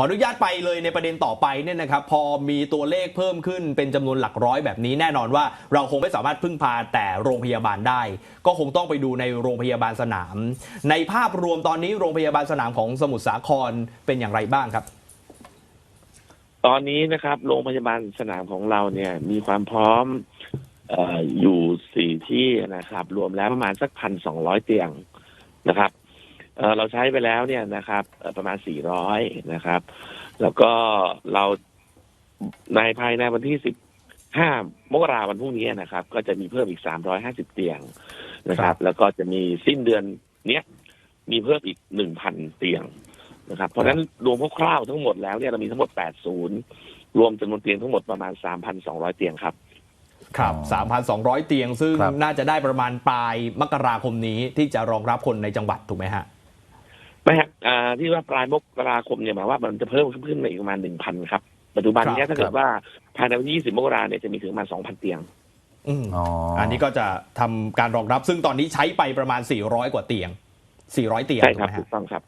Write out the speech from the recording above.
ขออนุญาตไปเลยในประเด็นต่อไปเนี่ยนะครับพอมีตัวเลขเพิ่มขึ้นเป็นจำนวนหลักร้อยแบบนี้แน่นอนว่าเราคงไม่สามารถพึ่งพาแต่โรงพยาบาลได้ ก็คงต้องไปดูในโรงพยาบาลสนาม ในภาพรวมตอนนี้โรงพยาบาลสนามของสมุทรสาครเป็นอย่างไรบ้างครับ ตอนนี้นะครับโรงพยาบาลสนามของเราเนี่ยมีความพร้อมออยู่สี่ที่นะครับ รวมแล้วประมาณสักพันสองร้อยเตียงนะครับ เอ่อเราใช้ไปแล้วเนี่ยนะครับเอ่อประมาณสี่ร้อยนะครับ แล้วก็เราในภายในวันที่สิบห้ามกราวันพรุ่งนี้นะครับ ก็จะมีเพิ่มอีกสามร้อยห้าสิบเตียงนะคครัรับบแล้วก็จะมีสิ้นเดือนเนี้ยมีเพิ่มอีกหนึ่งพันเตียงนะครับ เพราะฉะนั้นรวมคร่าวๆทั้งหมดแล้วเนี่ยเรามีทั้งหมด 8 ศูนย์ รวมจำนวนเตียงทั้งหมดประมาณ 3,200 เตียงครับครับ 3,200 เตียง ซึ่งครับน่าจะได้ประมาณปลายมกราคมนี้ที่จะรองรับคนในจังหวัดถูกไหมฮะ ไม่ฮะอ่าที่ว่าปลายมกราคมเนี่ยหมายว่ามันจะเพิ่มขึ้นมาอีกประมาณ1,000ครับ ปัจจุบันเนี้ครับถ้าเกิดว่าภายในวันที่20มกราเนี่ยจะมีถึงประมาณ2,000เตียงอืมอ๋ออัอันนี้ก็จะทำการรองรับซึ่งตอนนี้ใช้ไปประมาณ 400 กว่าเตียง 400 เตียงใช่ถูกครับไหมถูฮะกต้องครับ